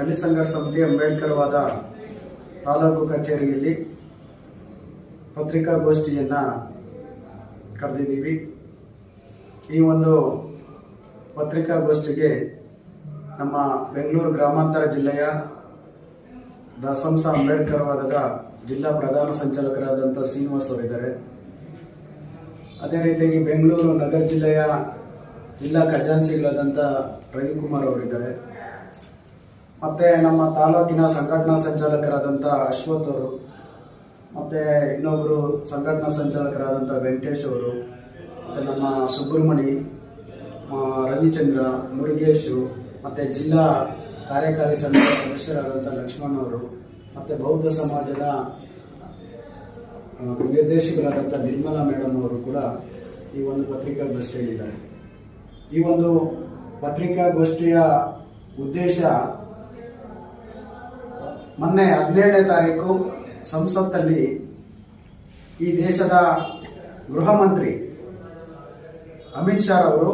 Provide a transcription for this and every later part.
ದಲಿತ ಸಂಘರ್ಷ ಸಮಿತಿ ಅಂಬೇಡ್ಕರ್ವಾದ ತಾಲೂಕು ಕಚೇರಿಯಲ್ಲಿ ಪತ್ರಿಕಾಗೋಷ್ಠಿಯನ್ನು ಕರೆದಿದ್ದೀವಿ. ಈ ಒಂದು ಪತ್ರಿಕಾಗೋಷ್ಠಿಗೆ ನಮ್ಮ ಬೆಂಗಳೂರು ಗ್ರಾಮಾಂತರ ಜಿಲ್ಲೆಯ ದಸಂಸ ಅಂಬೇಡ್ಕರ್ವಾದದ ಜಿಲ್ಲಾ ಪ್ರಧಾನ ಸಂಚಾಲಕರಾದಂಥ ಶ್ರೀನಿವಾಸ್ ಅವರಿದ್ದಾರೆ. ಅದೇ ರೀತಿಯಾಗಿ ಬೆಂಗಳೂರು ನಗರ ಜಿಲ್ಲೆಯ ಜಿಲ್ಲಾ ಖಜಾನ್ಸಿಗಳಾದಂಥ ರವಿಕುಮಾರ್ ಅವರಿದ್ದಾರೆ. ಮತ್ತು ನಮ್ಮ ತಾಲೂಕಿನ ಸಂಘಟನಾ ಸಂಚಾಲಕರಾದಂಥ ಅಶ್ವಥ್ ಅವರು, ಮತ್ತು ಇನ್ನೊಬ್ಬರು ಸಂಘಟನಾ ಸಂಚಾಲಕರಾದಂಥ ವೆಂಕಟೇಶ್ ಅವರು, ಮತ್ತು ನಮ್ಮ ಸುಬ್ರಹ್ಮಣಿ ರವಿಚಂದ್ರ, ಮುರುಗೇಶು ಮತ್ತು ಜಿಲ್ಲಾ ಕಾರ್ಯಕಾರಿ ಸಮಿತಿ ಸದಸ್ಯರಾದಂಥ ಲಕ್ಷ್ಮಣ್ ಅವರು, ಮತ್ತು ಬೌದ್ಧ ಸಮಾಜದ ನಿರ್ದೇಶಕರಾದಂತ ನಿರ್ಮಲಾ ಮೇಡಮ್ ಅವರು ಕೂಡ ಈ ಒಂದು ಪತ್ರಿಕಾಗೋಷ್ಠಿಯಲ್ಲಿದ್ದಾರೆ. ಈ ಒಂದು ಪತ್ರಿಕಾಗೋಷ್ಠಿಯ ಉದ್ದೇಶ ಮೊನ್ನೆ ಹದಿನೇಳನೇ ತಾರೀಕು ಸಂಸತ್ತಲ್ಲಿ ಈ ದೇಶದ ಗೃಹ ಮಂತ್ರಿ ಅಮಿತ್ ಶಾ ಅವರು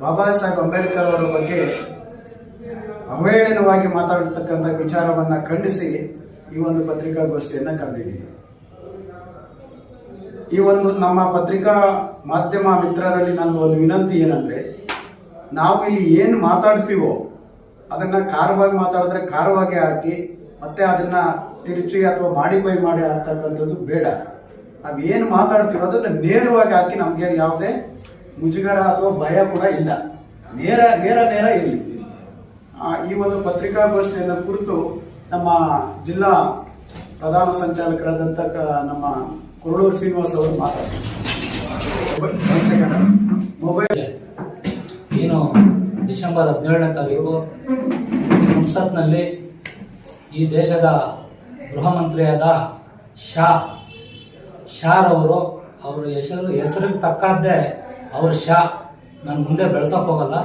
ಬಾಬಾ ಸಾಹೇಬ್ ಅಂಬೇಡ್ಕರ್ ಅವರ ಬಗ್ಗೆ ಅವಹೇಳನವಾಗಿ ಮಾತಾಡತಕ್ಕಂಥ ವಿಚಾರವನ್ನ ಖಂಡಿಸಿ ಈ ಒಂದು ಪತ್ರಿಕಾಗೋಷ್ಠಿಯನ್ನು ಕರೆದಿದ್ದೀವಿ ಈ ಒಂದು ನಮ್ಮ ಪತ್ರಿಕಾ ಮಾಧ್ಯಮ ಮಿತ್ರರಲ್ಲಿ ನನ್ನ ಒಂದು ವಿನಂತಿ ಏನಂದ್ರೆ ನಾವು ಇಲ್ಲಿ ಏನು ಮಾತಾಡ್ತೀವೋ ಅದನ್ನ ಖಾರವಾಗಿ ಮಾತಾಡಿದ್ರೆ ಖಾರವಾಗಿ ಹಾಕಿ ಮತ್ತೆ ಅದನ್ನ ತಿರುಚಿ ಅಥವಾ ಮಾಡಿಫೈ ಮಾಡಿ ಅಂತಕ್ಕಂಥದ್ದು ಬೇಡ. ನಾವು ಏನು ಮಾತಾಡ್ತೀವೋ ಅದನ್ನ ನೇರವಾಗಿ ಹಾಕಿ ನಮ್ಗೆ ಯಾವುದೇ ಮುಜುಗರ ಅಥವಾ ಭಯ ಕೂಡ ಇಲ್ಲ. ನೇರ ನೇರ ನೇರ ಇರಲಿ. ಈ ಒಂದು ಪತ್ರಿಕಾಗೋಷ್ಠಿಯನ್ನು ಕುರಿತು ನಮ್ಮ ಜಿಲ್ಲಾ ಪ್ರಧಾನ ಸಂಚಾಲಕರಾದಂಥ ಕ- ನಮ್ಮ ಕುರುಳೂರು ಶ್ರೀನಿವಾಸ್ ಅವರು ಮಾತಾಡ್ತಾರೆ. ಮೊಬೈಲ್ ಏನು ಡಿಸೆಂಬರ್ ಹದಿನೇಳನೇ ತಾರೀಕು ಸಂಸತ್ನಲ್ಲಿ ಈ ದೇಶದ ಗೃಹ ಮಂತ್ರಿಯಾದ ಶಾ ಶಾರವರು ಅವರ ಹೆಸರು, ಹೆಸರಿಗೆ ತಕ್ಕದ್ದೇ ಅವರು ಶಾ ನಾನು ಮುಂದೆ ಬೆಳೆಸೋಕೆ ಹೋಗಲ್ಲ.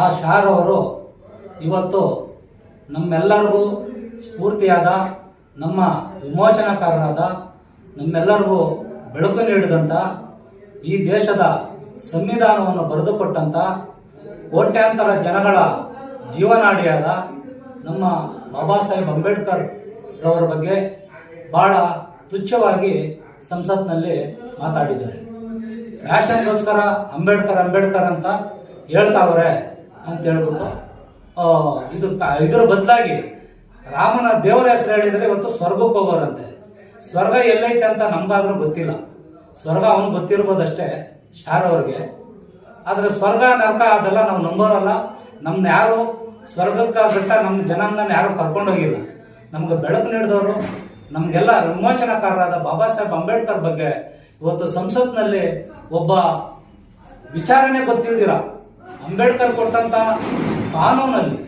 ಆ ಶಾರವರು ಇವತ್ತು ನಮ್ಮೆಲ್ಲರಿಗೂ ಸ್ಫೂರ್ತಿಯಾದ, ನಮ್ಮ ವಿಮೋಚನಾಕಾರರಾದ, ನಮ್ಮೆಲ್ಲರಿಗೂ ಬೆಳಕು ನೀಡಿದಂಥ ಈ ದೇಶದ ಸಂವಿಧಾನವನ್ನು ಬರೆದುಕೊಟ್ಟಂಥ ಕೋಟ್ಯಾಂತರ ಜನಗಳ ಜೀವನಾಡಿಯಾದ ನಮ್ಮ ಬಾಬಾ ಸಾಹೇಬ್ ಅಂಬೇಡ್ಕರ್ ರವರ ಬಗ್ಗೆ ಬಹಳ ತುಚ್ಛವಾಗಿ ಸಂಸತ್ನಲ್ಲಿ ಮಾತಾಡಿದ್ದಾರೆ. ಫ್ಯಾಷನ್ಗೋಸ್ಕರ ಅಂಬೇಡ್ಕರ್ ಅಂಬೇಡ್ಕರ್ ಅಂತ ಹೇಳ್ತಾವ್ರೆ ಅಂತ ಹೇಳ್ಬಿಟ್ಟು ಇದು ಇದ್ರ ಬದಲಾಗಿ ರಾಮನ ದೇವರ ಹೆಸರು ಹೇಳಿದರೆ ಇವತ್ತು ಸ್ವರ್ಗಕ್ಕೆ ಹೋಗೋರಂತೆ. ಸ್ವರ್ಗ ಎಲ್ಲೈತೆ ಅಂತ ನಮಗಾದ್ರೂ ಗೊತ್ತಿಲ್ಲ. ಸ್ವರ್ಗ ಅವನು ಗೊತ್ತಿರ್ಬೋದಷ್ಟೇ ಶಾರವ್ರಿಗೆ. ಆದ್ರೆ ಸ್ವರ್ಗ, ನರಕ ಅದೆಲ್ಲ ನಾವು ನಂಬೋರಲ್ಲ. ನಮ್ನ ಯಾರು ಸ್ವರ್ಗಕ್ಕೆ ಬೆಟ್ಟ ನಮ್ಮ ಜನಾಂಗನ ಯಾರು ಕರ್ಕೊಂಡೋಗಿಲ್ಲ ನಮ್ಗೆ ಬೆಳಕು ನೀಡಿದವರು, ನಮಗೆಲ್ಲ ವಿಮೋಚನಾಕಾರರಾದ ಬಾಬಾ ಸಾಹೇಬ್ ಅಂಬೇಡ್ಕರ್ ಬಗ್ಗೆ ಇವತ್ತು ಸಂಸತ್ನಲ್ಲಿ ಒಬ್ಬ ವಿಚಾರಣೆ ಗೊತ್ತಿಲ್ದಿರ. ಅಂಬೇಡ್ಕರ್ ಕೊಟ್ಟಂತ ಕಾನೂನಲ್ಲಿ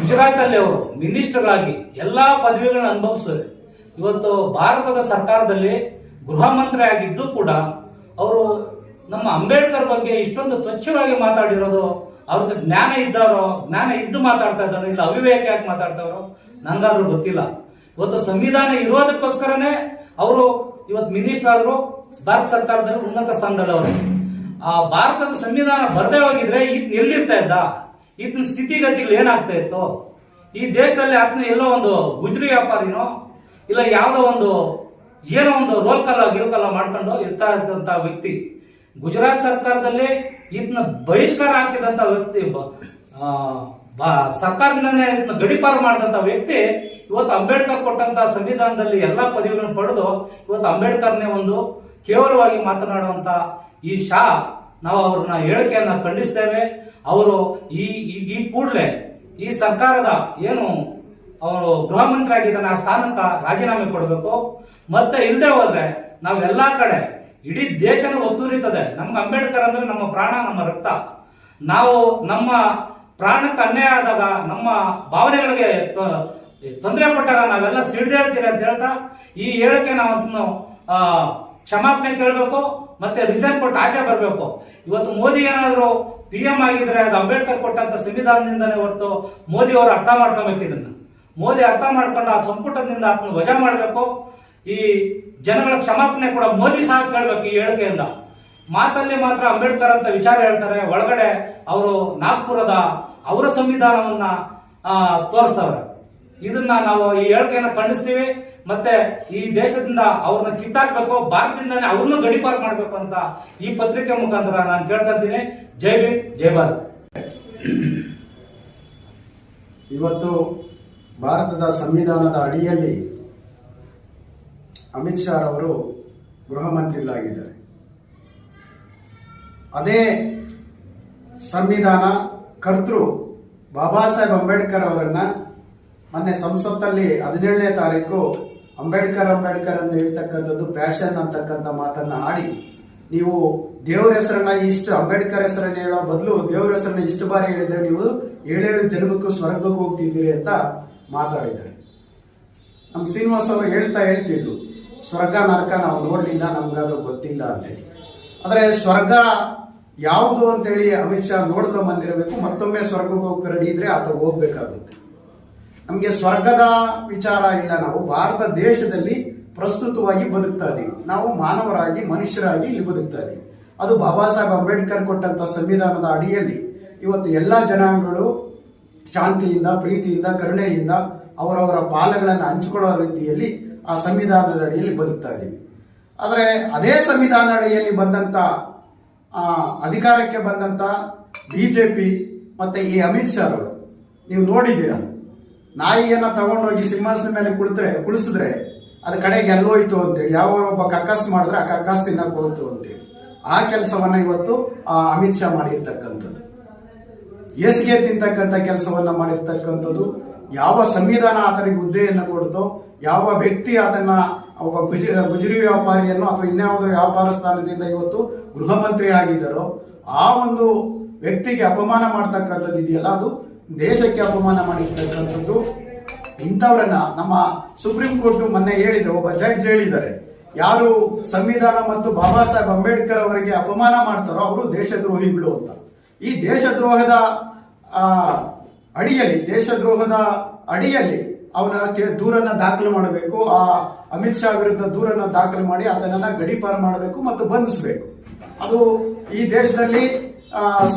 ಗುಜರಾತಲ್ಲಿ ಅವರು ಮಿನಿಸ್ಟರ್ಗಳಾಗಿ ಎಲ್ಲಾ ಪದವಿಗಳನ್ನ ಅನುಭವಿಸಿದ್ರೆ ಇವತ್ತು ಭಾರತದ ಸರ್ಕಾರದಲ್ಲಿ ಗೃಹ ಮಂತ್ರಿ ಆಗಿದ್ದು ಕೂಡ ಅವರು ನಮ್ಮ ಅಂಬೇಡ್ಕರ್ ಬಗ್ಗೆ ಇಷ್ಟೊಂದು ತ್ವಚ್ಛವಾಗಿ ಮಾತಾಡಿರೋದು ಅವ್ರಿಗೆ ಜ್ಞಾನ ಇದ್ದಾರೋ ಜ್ಞಾನ ಇದ್ದು ಮಾತಾಡ್ತಾ ಇದ್ದಾರೋ ಇಲ್ಲ ಅವಿವೇಕ ಯಾಕೆ ಮಾತಾಡ್ತಾರೋ ನನಗಾದ್ರೂ ಗೊತ್ತಿಲ್ಲ. ಇವತ್ತು ಸಂವಿಧಾನ ಇರೋದಕ್ಕೋಸ್ಕರನೇ ಅವರು ಇವತ್ತು ಮಿನಿಸ್ಟರ್ ಆದ್ರು, ಭಾರತ ಸರ್ಕಾರದಲ್ಲಿ ಉನ್ನತ ಸ್ಥಾನದಲ್ಲಿ ಅವರು. ಆ ಭಾರತದ ಸಂವಿಧಾನ ಬರದೇ ಹೋಗಿದ್ರೆ ಈತ ಎಲ್ಲಿರ್ತಾ ಇದ್ದ. ಈತನ ಸ್ಥಿತಿಗತಿಗಳು ಏನಾಗ್ತಾ ಇತ್ತು? ಈ ದೇಶದಲ್ಲಿ ಆತನ ಎಲ್ಲೋ ಒಂದು ಗುಜರಿ ವ್ಯಾಪಾರಿನೋ, ಇಲ್ಲ ಯಾವುದೋ ಒಂದು ಏನೋ ಒಂದು ರೋಲ್ ಕಲ್ಲ ಗಿರುಕಲ್ಲ ಮಾಡ್ಕೊಂಡು ಇರ್ತಾ ಇದ್ದಂತ ವ್ಯಕ್ತಿ. ಗುಜರಾತ್ ಸರ್ಕಾರದಲ್ಲಿ ಇದನ್ನ ಬಹಿಷ್ಕಾರ ಹಾಕಿದಂತ ವ್ಯಕ್ತಿ ಬ- ಸರ್ಕಾರದಿಂದನೇ ಇದನ್ನ ಗಡಿಪಾರು ಮಾಡಿದಂತ ವ್ಯಕ್ತಿ ಇವತ್ತು ಅಂಬೇಡ್ಕರ್ ಕೊಟ್ಟಂತ ಸಂವಿಧಾನದಲ್ಲಿ ಎಲ್ಲ ಪದವಿಗಳನ್ನು ಪಡೆದು ಇವತ್ತು ಅಂಬೇಡ್ಕರ್ನೇ ಒಂದು ಕೇವಲವಾಗಿ ಮಾತನಾಡುವಂತ ಈ ಶಾ ನಾವು ಅವ್ರನ್ನ ಹೇಳಿಕೆಯನ್ನ ಖಂಡಿಸ್ತೇವೆ. ಅವರು ಈ- ಈ ಕೂಡಲೇ ಈ ಸರ್ಕಾರದ ಏನು ಅವರು ಗೃಹ ಮಂತ್ರಿ ಆಗಿದ್ದಾನೆ ಆ ಸ್ಥಾನಕ್ಕ ರಾಜೀನಾಮೆ ಕೊಡಬೇಕು. ಮತ್ತೆ ಇಲ್ಲದೆ ಹೋದ್ರೆ ನಾವೆಲ್ಲ ಕಡೆ ಇಡೀ ದೇಶನ ಒತ್ತುರಿತದೆ. ನಮ್ಗೆ ಅಂಬೇಡ್ಕರ್ ಅಂದ್ರೆ ನಮ್ಮ ಪ್ರಾಣ ನಮ್ಮ ರಕ್ತ. ನಾವು ನಮ್ಮ ಪ್ರಾಣಕ್ಕೆ ಅನ್ಯಾಯ ಆದಾಗ ನಮ್ಮ ಭಾವನೆಗಳಿಗೆ ತೊಂದರೆ ಕೊಟ್ಟಾಗ ನಾವೆಲ್ಲ ಸಿಡಿದೇಳ್ತೀರಿ ಅಂತ ಹೇಳ್ತಾ ಈ ಹೇಳಿಕೆ ನಾವು ಅದನ್ನು, ಕ್ಷಮಾಪಣೆ ಕೇಳಬೇಕು ಮತ್ತೆ ರಿಸನ್ ಕೊಟ್ಟು ಆಚೆ ಬರಬೇಕು. ಇವತ್ತು ಮೋದಿ ಏನಾದರೂ ಪಿ ಎಂ ಆಗಿದ್ರೆ ಅದು ಅಂಬೇಡ್ಕರ್ ಕೊಟ್ಟಂತ ಸಂವಿಧಾನದಿಂದನೇ ಹೊರತು ಮೋದಿ ಅವರು ಅರ್ಥ ಮಾಡ್ಕೋಬೇಕು ಇದನ್ನ. ಮೋದಿ ಅರ್ಥ ಮಾಡ್ಕೊಂಡು ಆ ಸಂಪುಟದಿಂದ ಆತನ ವಜಾ ಮಾಡಬೇಕು. ಈ ಜನಗಳ ಕ್ಷಮಾಪಣೆ ಕೂಡ ಮೋದಿ ಸಹ ಕೇಳಬೇಕು ಈ ಹೇಳಿಕೆಯಿಂದ. ಮಾತಲ್ಲಿ ಮಾತ್ರ ಅಂಬೇಡ್ಕರ್ ಅಂತ ವಿಚಾರ ಹೇಳ್ತಾರೆ, ಒಳಗಡೆ ಅವರು ನಾಗ್ಪುರದ ಅವರ ಸಂವಿಧಾನವನ್ನ ತೋರಿಸ್ತವ್ರೆ ಇದನ್ನ ನಾವು ಈ ಹೇಳಿಕೆಯನ್ನು ಖಂಡಿಸ್ತೀವಿ, ಮತ್ತೆ ಈ ದೇಶದಿಂದ ಅವ್ರನ್ನ ಕಿತ್ತಾಕ್ಬೇಕು, ಭಾರತದಿಂದಾನೇ ಅವ್ರನ್ನೂ ಗಡಿಪಾರು ಮಾಡಬೇಕು ಅಂತ ಈ ಪತ್ರಿಕೆ ಮುಖಾಂತರ ನಾನು ಕೇಳ್ಕೊಂತೀನಿ ಜೈ ಭೀಮ್, ಜೈ ಭಾರತ್. ಇವತ್ತು ಭಾರತದ ಸಂವಿಧಾನದ ಅಡಿಯಲ್ಲಿ ಅಮಿತ್ ಶಾ ಅವರು ಗೃಹ ಮಂತ್ರಿಗಳಾಗಿದ್ದಾರೆ ಅದೇ ಸಂವಿಧಾನ ಕರ್ತೃ ಬಾಬಾ ಸಾಹೇಬ್ ಅಂಬೇಡ್ಕರ್ ಅವರನ್ನ ಮೊನ್ನೆ ಸಂಸತ್ತಲ್ಲಿ ಹದಿನೇಳನೇ ತಾರೀಕು ಅಂಬೇಡ್ಕರ್ ಅಂಬೇಡ್ಕರ್ ಅಂತ ಹೇಳ್ತಕ್ಕಂಥದ್ದು ಪ್ಯಾಷನ್ ಅಂತಕ್ಕಂಥ ಮಾತನ್ನ ಆಡಿ ನೀವು ದೇವರ ಹೆಸರನ್ನ ಇಷ್ಟು ಅಂಬೇಡ್ಕರ್ ಹೆಸರನ್ನ ಹೇಳೋ ಬದಲು ದೇವ್ರ ಹೆಸರನ್ನ ಇಷ್ಟು ಬಾರಿ ಹೇಳಿದ್ರೆ ನೀವು ಏಳೇಳು ಜನ್ಮಕ್ಕೂ ಸ್ವರ್ಗಕ್ಕೆ ಹೋಗ್ತಿದ್ದೀರಿ ಅಂತ ಮಾತಾಡಿದ್ದಾರೆ. ನಮ್ಮ ಶ್ರೀನಿವಾಸ್ ಅವರು ಹೇಳ್ತಾ ಹೇಳ್ತಿದ್ರು ಸ್ವರ್ಗ ನರಕ ನಾವು ನೋಡಲಿಲ್ಲ, ನಮ್ಗಾದ್ರೂ ಗೊತ್ತಿಲ್ಲ ಅಂತೇಳಿ. ಆದರೆ ಸ್ವರ್ಗ ಯಾವುದು ಅಂತೇಳಿ ಅಮಿತ್ ಶಾ ನೋಡ್ಕೊಂಡ್ ಬಂದಿರಬೇಕು ಮತ್ತೊಮ್ಮೆ ಸ್ವರ್ಗಕ್ಕೆ ಹೋಗಿ ರೆಡಿ ಇದ್ರೆ ಆತ ಹೋಗ್ಬೇಕಾಗುತ್ತೆ. ನಮಗೆ ಸ್ವರ್ಗದ ವಿಚಾರ ಇಲ್ಲ, ನಾವು ಭಾರತ ದೇಶದಲ್ಲಿ ಪ್ರಸ್ತುತವಾಗಿ ಬದುಕ್ತಾ ಇದೀವಿ. ನಾವು ಮಾನವರಾಗಿ, ಮನುಷ್ಯರಾಗಿ ಇಲ್ಲಿ ಬದುಕ್ತಾ ಇದೀವಿ. ಅದು ಬಾಬಾ ಸಾಹೇಬ್ ಅಂಬೇಡ್ಕರ್ ಕೊಟ್ಟಂತ ಸಂವಿಧಾನದ ಅಡಿಯಲ್ಲಿ ಇವತ್ತು ಎಲ್ಲ ಜನಾಂಗಗಳು ಶಾಂತಿಯಿಂದ, ಪ್ರೀತಿಯಿಂದ, ಕರುಣೆಯಿಂದ ಅವರವರ ಪಾಲಗಳನ್ನು ಹಂಚಿಕೊಳ್ಳೋ ರೀತಿಯಲ್ಲಿ ಆ ಸಂವಿಧಾನದ ಅಡಿಯಲ್ಲಿ ಬದುಕ್ತಾ ಇದ್ದೀವಿ. ಆದರೆ ಅದೇ ಸಂವಿಧಾನ ಅಡಿಯಲ್ಲಿ ಬಂದಂತ ಆ, ಅಧಿಕಾರಕ್ಕೆ ಬಂದಂತ ಬಿಜೆಪಿ ಮತ್ತೆ ಈ ಅಮಿತ್ ಶಾ ಅವರು ನೀವು ನೋಡಿದ್ದೀರಾ? ನಾಯಿಯನ್ನ ತಗೊಂಡೋಗಿ ಸಿಂಹಾಸನ ಮೇಲೆ ಕುಳಿತರೆ ಕುಳಿಸಿದ್ರೆ ಅದ ಕಡೆಗೆ ಎಲ್ಲೋಯ್ತು ಅಂತೇಳಿ ಯಾವ ಒಬ್ಬ ಕಕ್ಕಸ್ ಮಾಡಿದ್ರೆ ಆ ಕಕ್ಕಸ್ ತಿನ್ನಕ್ ಹೋಯ್ತು ಅಂತೇಳಿ. ಆ ಕೆಲಸವನ್ನ ಇವತ್ತು ಆ ಅಮಿತ್ ಶಾ ಮಾಡಿರ್ತಕ್ಕಂಥದ್ದು. ಎಸ್ಗೆ ತಿಂತಕ್ಕಂಥ ಕೆಲಸವನ್ನ ಮಾಡಿರ್ತಕ್ಕಂಥದ್ದು. ಯಾವ ಸಂವಿಧಾನ ಆತನಿಗೆ ಹುದ್ದೆಯನ್ನು ಕೊಡ್ತೋ ಯಾವ ವ್ಯಕ್ತಿ ಅದನ್ನ ಒಬ್ಬ ಗುಜರಿ ಗುಜರಿ ವ್ಯಾಪಾರಿಯನ್ನು ಅಥವಾ ಇನ್ಯಾವುದೋ ವ್ಯಾಪಾರ ಸ್ಥಾನದಿಂದ ಇವತ್ತು ಗೃಹ ಮಂತ್ರಿ ಆಗಿದ್ದಾರೋ ಆ ಒಂದು ವ್ಯಕ್ತಿಗೆ ಅಪಮಾನ ಮಾಡ್ತಕ್ಕಂಥದ್ದು ಇದೆಯಲ್ಲ ಅದು ದೇಶಕ್ಕೆ ಅಪಮಾನ ಮಾಡಿರ್ತಕ್ಕಂಥದ್ದು. ಇಂಥವರನ್ನ ನಮ್ಮ ಸುಪ್ರೀಂ ಕೋರ್ಟ್ ಮೊನ್ನೆ ಹೇಳಿದೆ ಒಬ್ಬ ಜಡ್ಜ್ ಹೇಳಿದ್ದಾರೆ. ಯಾರು ಸಂವಿಧಾನ ಮತ್ತು ಬಾಬಾ ಸಾಹೇಬ್ ಅಂಬೇಡ್ಕರ್ ಅವರಿಗೆ ಅಪಮಾನ ಮಾಡ್ತಾರೋ ಅವರು ದೇಶದ್ರೋಹಿಗಳು ಅಂತ. ಈ ದೇಶದ್ರೋಹದ ಆ, ಅಡಿಯಲ್ಲಿ, ದೇಶದ್ರೋಹದ ಅಡಿಯಲ್ಲಿ ಅವನ ದೂರನ್ನ ದಾಖಲು ಮಾಡಬೇಕು. ಆ ಅಮಿತ್ ಶಾ ವಿರುದ್ಧ ದೂರನ್ನ ದಾಖಲು ಮಾಡಿ ಅದನ್ನ ಗಡಿಪಾರು ಮಾಡಬೇಕು ಮತ್ತು ಬಂಧಿಸಬೇಕು. ಅದು ಈ ದೇಶದಲ್ಲಿ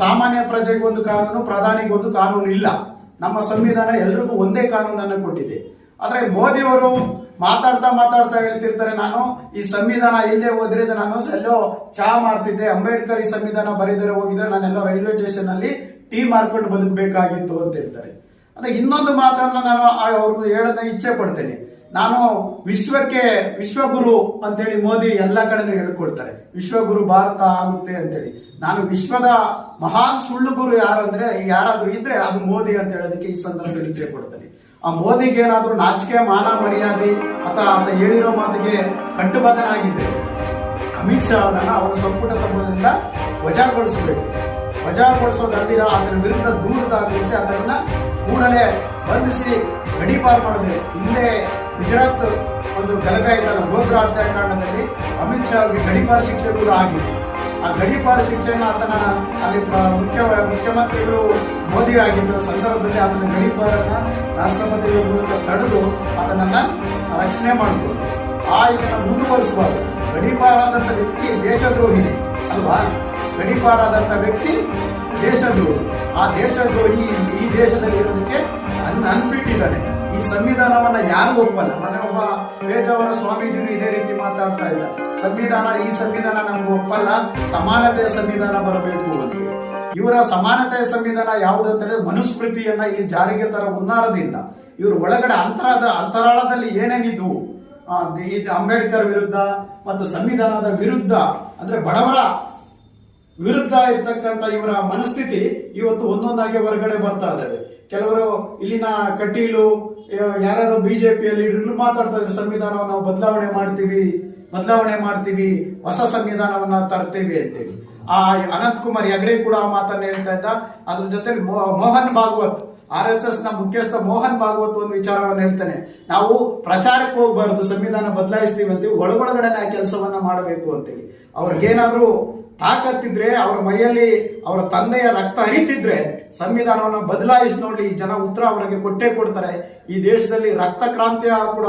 ಸಾಮಾನ್ಯ ಪ್ರಜೆಗೆ ಒಂದು ಕಾನೂನು, ಪ್ರಧಾನಿಗೆ ಒಂದು ಕಾನೂನು ಇಲ್ಲ. ನಮ್ಮ ಸಂವಿಧಾನ ಎಲ್ರಿಗೂ ಒಂದೇ ಕಾನೂನನ್ನು ಕೊಟ್ಟಿದೆ. ಆದರೆ ಮೋದಿ ಅವರು ಮಾತಾಡ್ತಾ ಮಾತಾಡ್ತಾ ಹೇಳ್ತಿರ್ತಾರೆ, ನಾನು ಈ ಸಂವಿಧಾನ ಇಲ್ಲೇ ಹೋದ್ರೆ ನಾನು ಎಲ್ಲೋ ಚಹಾ ಮಾಡ್ತಿದ್ದೆ, ಅಂಬೇಡ್ಕರ್ ಈ ಸಂವಿಧಾನ ಬರೀದರೆ ಹೋಗಿದ್ರೆ ನಾನೆಲ್ಲೋ ರೈಲ್ವೆ ಸ್ಟೇಷನ್ ಅಲ್ಲಿ ಟೀ ಮಾರ್ಕೊಂಡು ಬದುಕಬೇಕಾಗಿತ್ತು ಅಂತ ಹೇಳ್ತಾರೆ. ಅಂದ್ರೆ ಇನ್ನೊಂದು ಮಾತನ್ನು ನಾನು ಅವ್ರಿಗೆ ಹೇಳೋದ ಇಚ್ಛೆ ಪಡ್ತೇನೆ. ನಾನು ವಿಶ್ವಕ್ಕೆ ವಿಶ್ವಗುರು ಅಂತೇಳಿ ಮೋದಿ ಎಲ್ಲ ಕಡೆನೂ ಹೇಳ್ಕೊಡ್ತಾರೆ. ವಿಶ್ವಗುರು ಭಾರತ ಆಗುತ್ತೆ ಅಂತೇಳಿ. ನಾನು ವಿಶ್ವದ ಮಹಾನ್ ಸುಳ್ಳು ಗುರು ಯಾರು ಅಂದ್ರೆ, ಯಾರಾದ್ರೂ ಇದ್ರೆ ಅದು ಮೋದಿ ಅಂತ ಹೇಳೋದಕ್ಕೆ ಈ ಸಂದರ್ಭದಲ್ಲಿ ಇಚ್ಛೆ ಕೊಡ್ತೇನೆ ಆ ಮೋದಿಗೆ ಏನಾದ್ರೂ ನಾಚಿಕೆ, ಮಾನ, ಮರ್ಯಾದೆ ಅಥವಾ ಅಂತ ಹೇಳಿರೋ ಮಾತಿಗೆ ಕಟ್ಟುಬದ್ಧನಾಗಿದ್ದರೆ ಅಮಿತ್ ಶಾ ಅವರನ್ನ ಅವರ ಸಂಪುಟ ಸಂಬಂಧದಿಂದ ವಜಾಗೊಳಿಸಬೇಕು. ವಜಾಗೊಳಿಸೋದಲ್ದಿರ ಅದರ ವಿರುದ್ಧ ದೂರದಾಗಿಸಿ ಅದನ್ನ ಕೂಡಲೇ ಬಂಧಿಸಿ ಗಡೀಪಾರು ಮಾಡಬೇಕು ಹಿಂದೆ ಗುಜರಾತ್ ಒಂದು ಗಲಭೆ ಆಯ್ತಲ್ಲ, ಗೋಧ್ರಾ ಹತ್ಯಾಕಾಂಡದಲ್ಲಿ ಅಮಿತ್ ಶಾ ಅವರಿಗೆ ಗಡೀಪಾರು ಶಿಕ್ಷೆ ಕೂಡ ಆಗಿದೆ. ಆ ಗಡೀಪಾರು ಶಿಕ್ಷೆಯನ್ನು ಆತನ ಅಲ್ಲಿ ಮುಖ್ಯ, ಮುಖ್ಯಮಂತ್ರಿಗಳು ಮೋದಿ ಆಗಿದ್ದ ಸಂದರ್ಭದಲ್ಲಿ ಆತನ ಗಡೀಪಾರನ್ನ ರಾಷ್ಟ್ರಪತಿಗಳ ಮೂಲಕ ತಡೆದು ಅದನ್ನ ರಕ್ಷಣೆ ಮಾಡಿದ್ರು. ಆ ಇದನ್ನ ಮುಂದುವರಿಸಬಾರ್ದು ಗಡೀಪಾರಾದಂತ ವ್ಯಕ್ತಿ ದೇಶದ್ರೋಹಿನಿ, ಅಲ್ವಾ? ಗಡೀಪಾರಾದಂತ ವ್ಯಕ್ತಿ ದೇಶದ್ರೋಹಿ ಆ ದೇಶದ್ರೋಹಿ ಈ ದೇಶದಲ್ಲಿ ಇರೋದಕ್ಕೆ ಅನ್ ಅನ್ಬಿಟ್ಟಿದ್ದಾನೆ ಈ ಸಂವಿಧಾನವನ್ನ ಯಾರು ಒಪ್ಪಲ್ಲ? ಮೊನ್ನೆ ಒಬ್ಬ ಪೇಜಾವರ ಸ್ವಾಮೀಜಿನೂ ಇದೇ ರೀತಿ ಮಾತಾಡ್ತಾ ಇಲ್ಲ. ಸಂವಿಧಾನ, ಈ ಸಂವಿಧಾನ ನಮ್ಗೆ ಒಪ್ಪಲ್ಲ. ಸಮಾನತೆಯ ಸಂವಿಧಾನ ಬರಬೇಕು ಅಂತ. ಇವರ ಸಮಾನತೆಯ ಸಂವಿಧಾನ ಯಾವುದು ಅಂತ ಹೇಳಿದ್ರೆ ಮನುಸ್ಮೃತಿಯನ್ನ ಇಲ್ಲಿ ಜಾರಿಗೆ ತರ ಹುನ್ನಾರದಿಂದ. ಇವರು ಒಳಗಡೆ ಅಂತರಾದ, ಅಂತರಾಳದಲ್ಲಿ ಏನೇನಿದ್ವು? ಅಂಬೇಡ್ಕರ್ ವಿರುದ್ಧ ಮತ್ತು ಸಂವಿಧಾನದ ವಿರುದ್ಧ, ಅಂದ್ರೆ ಬಡವರ ವಿರುದ್ಧ ಇರ್ತಕ್ಕಂಥ ಇವರ ಮನಸ್ಥಿತಿ ಇವತ್ತು ಒಂದೊಂದಾಗಿ ಹೊರಗಡೆ ಬರ್ತಾ ಇದ್ದಾವೆ. ಕೆಲವರು ಇಲ್ಲಿನ ಕಟೀಲು ಯಾರು ಬಿಜೆಪಿಯಲ್ಲಿ ಮಾತಾಡ್ತಾ ಇದ್ರು ಸಂವಿಧಾನವನ್ನು ನಾವು ಬದಲಾವಣೆ ಮಾಡ್ತೀವಿ ಬದಲಾವಣೆ ಮಾಡ್ತೀವಿ, ಹೊಸ ಸಂವಿಧಾನವನ್ನ ತರ್ತೀವಿ ಅಂತೇಳಿ ಆ ಅನಂತ್ ಕುಮಾರ್ ಹೆಗಡೆ ಕೂಡ ಆ ಮಾತನ್ನ ಹೇಳ್ತಾ ಇದ್ದ. ಅದ್ರ ಜೊತೆ ಮೋಹನ್ ಭಾಗವತ್, ಆರ್ ಎಸ್ ಎಸ್ನ ಮುಖ್ಯಸ್ಥ ಮೋಹನ್ ಭಾಗವತ್ ಒಂದು ವಿಚಾರವನ್ನು ಹೇಳ್ತಾನೆ. ನಾವು ಪ್ರಚಾರಕ್ಕೆ ಹೋಗ್ಬಾರ್ದು, ಸಂವಿಧಾನ ಬದಲಾಯಿಸ್ತೀವಿ ಅಂತೀವಿ ಒಳಗೊಳಗಡೆ ಆ ಕೆಲಸವನ್ನ ಮಾಡಬೇಕು ಅಂತೇಳಿ ಅವ್ರಿಗೇನಾದ್ರೂ ತಾಕತ್ತಿದ್ರೆ ಅವರ ಮೈಯಲ್ಲಿ ಅವರ ತಂದೆಯ ರಕ್ತ ಹರಿತಿದ್ರೆ ಸಂವಿಧಾನವನ್ನು ಬದಲಾಯಿಸಿ ನೋಡಿ ಜನ ಉತ್ತರ ಅವರಿಗೆ ಕೊಟ್ಟೇ ಕೊಡ್ತಾರೆ. ಈ ದೇಶದಲ್ಲಿ ರಕ್ತ ಕ್ರಾಂತಿ ಕೂಡ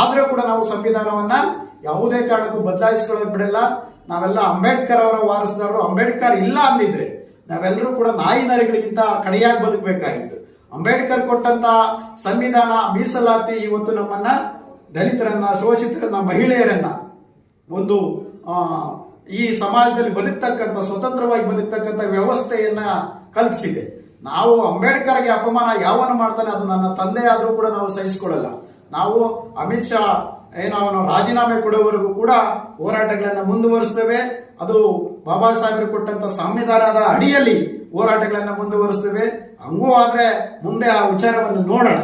ಆದ್ರೆ ಕೂಡ ನಾವು ಸಂವಿಧಾನವನ್ನ ಯಾವುದೇ ಕಾರಣಕ್ಕೂ ಬದಲಾಯಿಸ್ಕೊಳ್ಳೋದು ಬಿಡಲ್ಲ. ನಾವೆಲ್ಲ ಅಂಬೇಡ್ಕರ್ ಅವರ ವಾರಸದಾರರು. ಅಂಬೇಡ್ಕರ್ ಇಲ್ಲ ಅಂದಿದ್ರೆ ನಾವೆಲ್ಲರೂ ಕೂಡ ನಾಯಿ ನರಿಗಳಿಗಿಂತ ಕಡೆಯಾಗಿ ಬದುಕಬೇಕಾಗಿತ್ತು. ಅಂಬೇಡ್ಕರ್ ಕೊಟ್ಟಂತ ಸಂವಿಧಾನ ಮೀಸಲಾತಿ ಇವತ್ತು ನಮ್ಮನ್ನ ದಲಿತರನ್ನ, ಶೋಷಿತರನ್ನ, ಮಹಿಳೆಯರನ್ನ ಒಂದು ಈ ಸಮಾಜದಲ್ಲಿ ಬದುಕ್ತಕ್ಕಂಥ, ಸ್ವತಂತ್ರವಾಗಿ ಬದುಕ್ತಕ್ಕಂಥ ವ್ಯವಸ್ಥೆಯನ್ನ ಕಲ್ಪಿಸಿದೆ. ನಾವು ಅಂಬೇಡ್ಕರ್ಗೆ ಅಪಮಾನ ಯಾವನ ಮಾಡ್ತಾನೆ, ಅದು ನನ್ನ ತಂದೆ ಆದರೂ ಕೂಡ ನಾವು ಸಹಿಸಿಕೊಳ್ಳಲ್ಲ. ನಾವು ಅಮಿತ್ ಶಾ, ಏನೋ ಅವನು ರಾಜೀನಾಮೆ ಕೊಡುವವರೆಗೂ ಕೂಡ ಹೋರಾಟಗಳನ್ನ ಮುಂದುವರಿಸ್ತೇವೆ. ಅದು ಬಾಬಾ ಸಾಹೇಬರು ಕೊಟ್ಟಂತ ಸಂವಿಧಾನದ ಅಡಿಯಲ್ಲಿ ಹೋರಾಟಗಳನ್ನ ಮುಂದುವರಿಸ್ತೇವೆ. ಹಂಗೂ ಆದ್ರೆ ಮುಂದೆ ಆ ವಿಚಾರವನ್ನು ನೋಡೋಣ.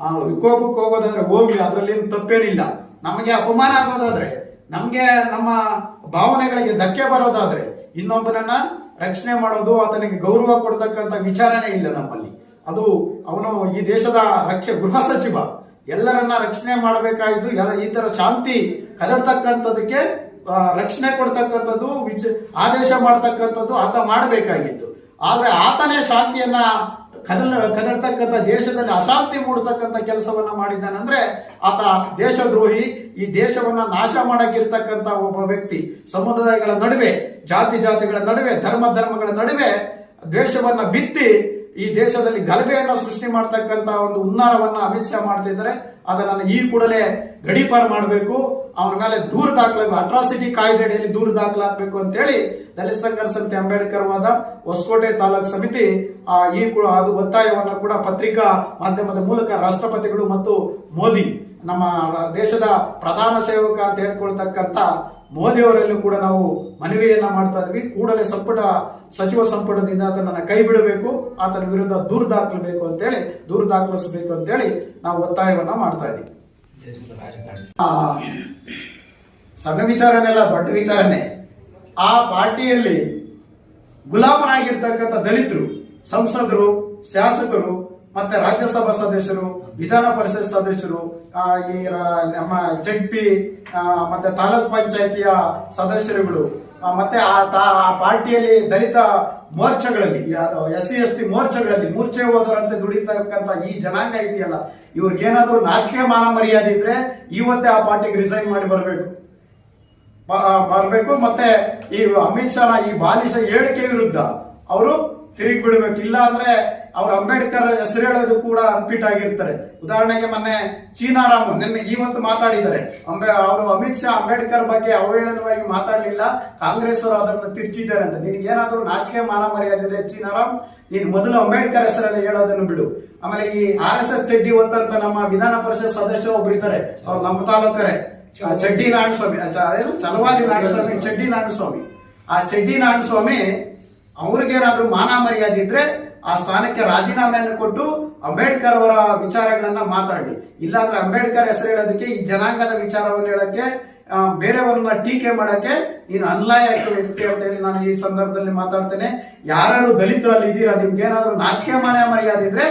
ಆ ವಿಕೋಪಕ್ಕೆ ಹೋಗೋದಾದ್ರೆ ಹೋಗ್ಲಿ, ಅದರಲ್ಲಿ ತಪ್ಪೇನಿಲ್ಲ. ನಮಗೆ ಅಪಮಾನ ಆಗೋದಾದ್ರೆ ನಮಗೆ ನಮ್ಮ ಭಾವನೆಗಳಿಗೆ ಧಕ್ಕೆ ಬರೋದಾದ್ರೆ ಇನ್ನೊಬ್ಬನನ್ನ ರಕ್ಷಣೆ ಮಾಡೋದು, ಆತನಿಗೆ ಗೌರವ ಕೊಡ್ತಕ್ಕಂಥ ವಿಚಾರನೇ ಇಲ್ಲ ನಮ್ಮಲ್ಲಿ. ಅದು ಅವನು ಈ ದೇಶದ ರಕ್ಷೆ, ಗೃಹ ಸಚಿವ. ಎಲ್ಲರನ್ನ ರಕ್ಷಣೆ ಮಾಡಬೇಕಾಯಿತು ಈ ತರ ಶಾಂತಿ ಕದಡ್ತಕ್ಕಂಥದಕ್ಕೆ ರಕ್ಷಣೆ ಕೊಡ್ತಕ್ಕಂಥದ್ದು ವಿಚ ಆದೇಶ ಮಾಡ್ತಕ್ಕಂಥದ್ದು ಆತ ಮಾಡಬೇಕಾಗಿತ್ತು. ಆದ್ರೆ ಆತನೇ ಶಾಂತಿಯನ್ನ ಕದಲ ಕದಡ್ತಕ್ಕಂಥ ದೇಶದಲ್ಲಿ ಅಶಾಂತಿ ಮೂಡತಕ್ಕಂಥ ಕೆಲಸವನ್ನ ಮಾಡಿದ್ದಾನಂದ್ರೆ ಆತ ದೇಶದ್ರೋಹಿ, ಈ ದೇಶವನ್ನ ನಾಶ ಮಾಡಕ್ಕಿರ್ತಕ್ಕಂಥ ಒಬ್ಬ ವ್ಯಕ್ತಿ. ಸಮುದಾಯಗಳ ನಡುವೆ, ಜಾತಿ ಜಾತಿಗಳ ನಡುವೆ, ಧರ್ಮ ಧರ್ಮಗಳ ನಡುವೆ ದ್ವೇಷವನ್ನ ಬಿತ್ತಿ ಈ ದೇಶದಲ್ಲಿ ಗಲಭೆಯನ್ನು ಸೃಷ್ಟಿ ಮಾಡ್ತಕ್ಕಂತ ಒಂದು ಉನ್ನಾರವನ್ನ ಅಮಿತ್ ಶಾ ಮಾಡ್ತಿದ್ದಾರೆ ಅದನ್ನ ಈ ಕೂಡಲೇ ಗಡೀಪಾರ್ ಮಾಡಬೇಕು. ಅವನ ಮೇಲೆ ದೂರು ದಾಖಲಾಗಬೇಕು. ಅಟ್ರಾಸಿಟಿ ಕಾಯ್ದೆಯಲ್ಲಿ ದೂರು ದಾಖಲಾಗಬೇಕು ಅಂತೇಳಿ ದಲಿತ ಸಂಘರ್ಷ ಸಮಿತಿ ಅಂಬೇಡ್ಕರ್ ವಾದ ಹೊಸಕೋಟೆ ತಾಲೂಕು ಸಮಿತಿ ಆ, ಈ ಕೂಡ ಅದು ಒತ್ತಾಯವನ್ನು ಕೂಡ ಪತ್ರಿಕಾ ಮಾಧ್ಯಮದ ಮೂಲಕ ರಾಷ್ಟ್ರಪತಿಗಳು ಮತ್ತು ಮೋದಿ ನಮ್ಮ ದೇಶದ ಪ್ರಧಾನ ಸೇವಕ ಅಂತ ಹೇಳ್ಕೊಳ್ತಕ್ಕಂತ ಮೋದಿ ಅವರಲ್ಲೂ ಕೂಡ ನಾವು ಮನವಿಯನ್ನ ಮಾಡ್ತಾ ಇದ್ವಿ. ಕೂಡಲೇ ಸಂಪುಟ ಸಚಿವ ಸಂಪುಟದಿಂದ ಆತನನ್ನ ಕೈ ಬಿಡಬೇಕು ಆತನ ವಿರುದ್ಧ ದೂರು ದಾಖಲಬೇಕು ಅಂತೇಳಿ ದೂರು ದಾಖಲಿಸಬೇಕು ಅಂತೇಳಿ ನಾವು ಒತ್ತಾಯವನ್ನ ಮಾಡ್ತಾ ಇದ್ದೀವಿ. ಸಣ್ಣ ಆ, ಸಣ್ಣ ವಿಚಾರನೆಲ್ಲ ದೊಡ್ಡ ವಿಚಾರನೆ. ಆ ಪಾರ್ಟಿಯಲ್ಲಿ ಗುಲಾಮರಾಗಿರ್ತಕ್ಕಂಥ ದಲಿತರು ಸಂಸದರು ಶಾಸಕರು ಮತ್ತೆ ರಾಜ್ಯಸಭಾ ಸದಸ್ಯರು ವಿಧಾನ ಪರಿಷತ್ ಸದಸ್ಯರು ಈ ನಮ್ಮ ಜಡ್ಪಿ ಮತ್ತೆ ತಾಲೂಕ್ ಪಂಚಾಯತಿಯ ಸದಸ್ಯರುಗಳು ಮತ್ತೆ ಆ ತಾ- ಆ ಪಾರ್ಟಿಯಲ್ಲಿ ದಲಿತ ಮೋರ್ಚಾಗಳಲ್ಲಿ ಎಸ್ ಸಿ, ಎಸ್ ಟಿ ಮೋರ್ಚಾಗಳಲ್ಲಿ, ಮೂರ್ಛೆ ಹೋದರಂತೆ ದುಡಿತಕ್ಕಂತ ಈ ಜನಾಂಗ ಇದೆಯಲ್ಲ, ಇವ್ರಿಗೇನಾದ್ರೂ ನಾಚಿಕೆ ಮಾನ ಮರ್ಯಾದೆ ಇದ್ರೆ ಇವತ್ತೇ ಆ ಪಾರ್ಟಿಗೆ ರಿಸೈನ್ ಮಾಡಿ ಬರಬೇಕು. ಬರಬೇಕು, ಮತ್ತೆ ಈ ಅಮಿತ್ ಶಾನ ಈ ಬಾಲಿಶ ಹೇಳಿಕೆ ವಿರುದ್ಧ, ಅವರು ತಿರುಗಿ ಬಿಡಬೇಕು. ಇಲ್ಲ ಅಂದ್ರೆ ಅವ್ರ ಅಂಬೇಡ್ಕರ್ ಹೆಸರು ಹೇಳೋದು ಕೂಡ ಅನ್ಪಿಟ್ ಆಗಿರ್ತಾರೆ. ಉದಾಹರಣೆಗೆ ಮೊನ್ನೆ ಚೀನಾರಾಮ್ ನಿನ್ನೆ ಇವತ್ತು ಮಾತಾಡಿದ್ದಾರೆ. ಅಂಬೆ ಅವರು ಅಮಿತ್ ಶಾ, ಅಂಬೇಡ್ಕರ್ ಬಗ್ಗೆ ಅವಹೇಳನವಾಗಿ ಮಾತಾಡಲಿಲ್ಲ. ಕಾಂಗ್ರೆಸ್ ಅವರು ಅದನ್ನು ತಿರ್ಚಿದ್ದಾರೆ ಅಂತ. ನಿನಗೇನಾದ್ರೂ ನಾಚಿಕೆ ಮಾನ ಮರ್ಯಾದೆ ಇದೆ ಚೀನಾರಾಮ್ ನೀನು ಮೊದಲು ಅಂಬೇಡ್ಕರ್ ಹೆಸರಲ್ಲಿ ಹೇಳೋದನ್ನು ಬಿಡು. ಆಮೇಲೆ ಈ ಆರ್ ಎಸ್ ಎಸ್ ಚಡ್ಡಿ ಹೊತ್ತಂತ ನಮ್ಮ ವಿಧಾನ ಪರಿಷತ್ ಸದಸ್ಯ ಒಬ್ರು ಇದ್ದಾರೆ. ಅವ್ರು ನಮ್ಮ ತಾಲೂಕರೇ. ಚಡ್ಡಿ ನಾರಾಯಣಸ್ವಾಮಿ? ಚಲವಾದಿ ನಾರಾಯಣಸ್ವಾಮಿ, ಚಡ್ಡಿ ನಾರಾಯಣಸ್ವಾಮಿ. ಆ ಚಡ್ಡಿ ನಾರಾಯಣಸ್ವಾಮಿ ಅವ್ರಿಗೇನಾದ್ರೂ ಮಾನ ಮರ್ಯಾದೆ ಇದ್ರೆ ಆ ಸ್ಥಾನಕ್ಕೆ ರಾಜೀನಾಮೆಯನ್ನು ಕೊಟ್ಟು ಅಂಬೇಡ್ಕರ್ ಅವರ ವಿಚಾರಗಳನ್ನ ಮಾತಾಡಿ. ಇಲ್ಲಾಂದ್ರೆ ಅಂಬೇಡ್ಕರ್ ಹೆಸರು ಹೇಳೋದಕ್ಕೆ, ಈ ಜನಾಂಗದ ವಿಚಾರವನ್ನು ಹೇಳಕ್ಕೆ ಬೇರೆಯವರನ್ನ ಟೀಕೆ ಮಾಡಕ್ಕೆ ನೀನು ಅನ್ಲಾಯಕ ವ್ಯಕ್ತಿ ಅಂತ ಹೇಳಿ ನಾನು ಈ ಸಂದರ್ಭದಲ್ಲಿ ಮಾತಾಡ್ತೇನೆ. ಯಾರು ದಲಿತರಲ್ಲಿ ಇದ್ದೀರಾ, ನಿಮ್ಗೆ ಏನಾದ್ರೂ ನಾಚಿಕೆ ಮಾನ ಮರ್ಯಾದೆ ಇದ್ರೆ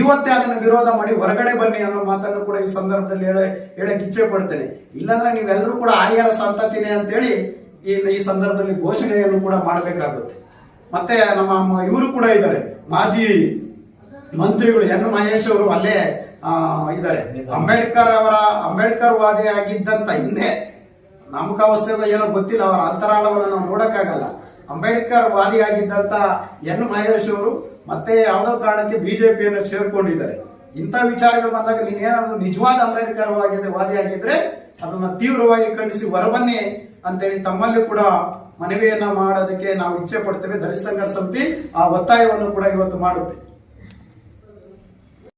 ಇವತ್ತೇ ಅದನ್ನು ವಿರೋಧ ಮಾಡಿ ಹೊರಗಡೆ ಬನ್ನಿ ಅನ್ನೋ ಮಾತನ್ನು ಕೂಡ ಈ ಸಂದರ್ಭದಲ್ಲಿ ಹೇಳ ಹೇಳಕ್ ಇಚ್ಛೆ ಪಡ್ತೇನೆ. ಇಲ್ಲಾಂದ್ರೆ ನೀವೆಲ್ಲರೂ ಕೂಡ ಆರ್ಯರ ಸಂತತಿನೇ ಅಂತೇಳಿ ಈ ಈ ಸಂದರ್ಭದಲ್ಲಿ ಘೋಷಣೆಯನ್ನು ಕೂಡ ಮಾಡಬೇಕಾಗುತ್ತೆ. ಮತ್ತೆ ನಮ್ಮ ಇವರು ಕೂಡ ಇದ್ದಾರೆ. ಮಾಜಿ ಮಂತ್ರಿಗಳು ಎನ್ ಮಹೇಶ್ ಅವರು ಅಲ್ಲೇ ಇದ್ದಾರೆ. ಅಂಬೇಡ್ಕರ್ ಅವರ, ಅಂಬೇಡ್ಕರ್ ವಾದಿ ಆಗಿದ್ದಂತ ಹಿಂದೆ ನಾಮಕಾವಸ್ಥೆಗೂ ಏನೋ ಗೊತ್ತಿಲ್ಲ, ಅವರ ಅಂತರಾಳವನ್ನು ನಾವು ನೋಡಕ್ಕಾಗಲ್ಲ. ಅಂಬೇಡ್ಕರ್ ವಾದಿ ಆಗಿದ್ದಂತ ಎನ್ ಮಹೇಶ್ ಅವರು ಮತ್ತೆ ಯಾವುದೋ ಕಾರಣಕ್ಕೆ ಬಿಜೆಪಿಯನ್ನು ಸೇರ್ಕೊಂಡಿದ್ದಾರೆ. ಇಂಥ ವಿಚಾರಗಳು ಬಂದಾಗ ನೀನೇನಾದ್ರು ನಿಜವಾದ ಅಂಬೇಡ್ಕರ್ ವಾದಿ ಆಗಿದ್ರೆ ಅದನ್ನ ತೀವ್ರವಾಗಿ ಖಂಡಿಸಿ ಹೊರಬನ್ನಿ ಅಂತೇಳಿ ತಮ್ಮಲ್ಲಿ ಕೂಡ ಮನವಿಯನ್ನ ಮಾಡೋದಕ್ಕೆ ನಾವು ಇಚ್ಛೆ ಪಡ್ತೇವೆ. ದಲಿತ ಸಂಘರ್ಷ ಸಮಿತಿ ಆ ಒತ್ತಾಯವನ್ನು ಕೂಡ ಇವತ್ತು ಮಾಡುತ್ತೆ.